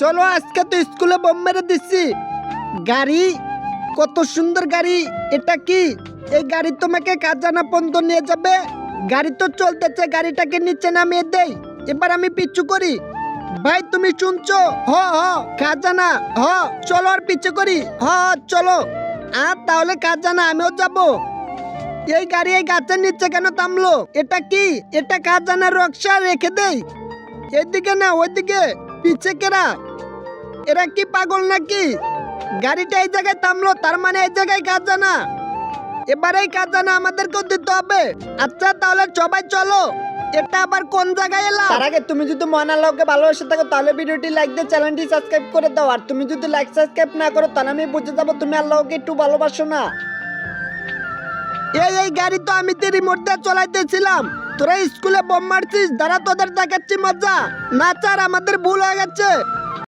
চলো আজকে তো স্কুলে বোম মেরে দিচ্ছি। গাড়ি, কত সুন্দর গাড়ি, এটা কি? এই গাড়ি তোমাকে কাজানা পর্যন্ত নিয়ে যাবে। গাড়ি তো চলতেছে, গাড়িটাকে নিচে নামিয়ে দেই। এবার আমি পিছু করি। ভাই, তুমি শুনছো? হ হ কাজানা হ, চলো আর পিছু করি। হ চলো। আর তাহলে কাজানা আমিও যাব। এই গাড়ি এই গাছের নিচে কেন থামলো? এটা কি? এটা কাজানা রক্সা রেখে দেই। এদিকে না, ওইদিকে। পিছে কেরা? এরা কি পাগল নাকি? গাড়িটা এই জায়গায় থামলো তার মানে এই জায়গায় কাজ জানা এবার এই কাজ জানা আমাদেরকেও দিতে হবে। আচ্ছা তাহলে সবাই চলো। এটা আবার কোন জায়গায় এলাম? তার আগে তুমি যদি মহানালকে ভালোবাসে থাকো তাহলে ভিডিওটি লাইক দিয়ে চ্যানেলটি সাবস্ক্রাইব করে দাও। আর তুমি যদি লাইক সাবস্ক্রাইব না করো তাহলে আমি বুঝে যাব তুমি আল্লাহকে একটু ভালোবাসো না। এই এই গাড়ি তো আমি তো রিমোট দিয়ে চলাইতেছিলাম। তোরা স্কুলে বোম মারছিস দাঁড়া তোদের দেখাচ্ছি মজা। না চার আমাদের ভুল হয়ে গেছে।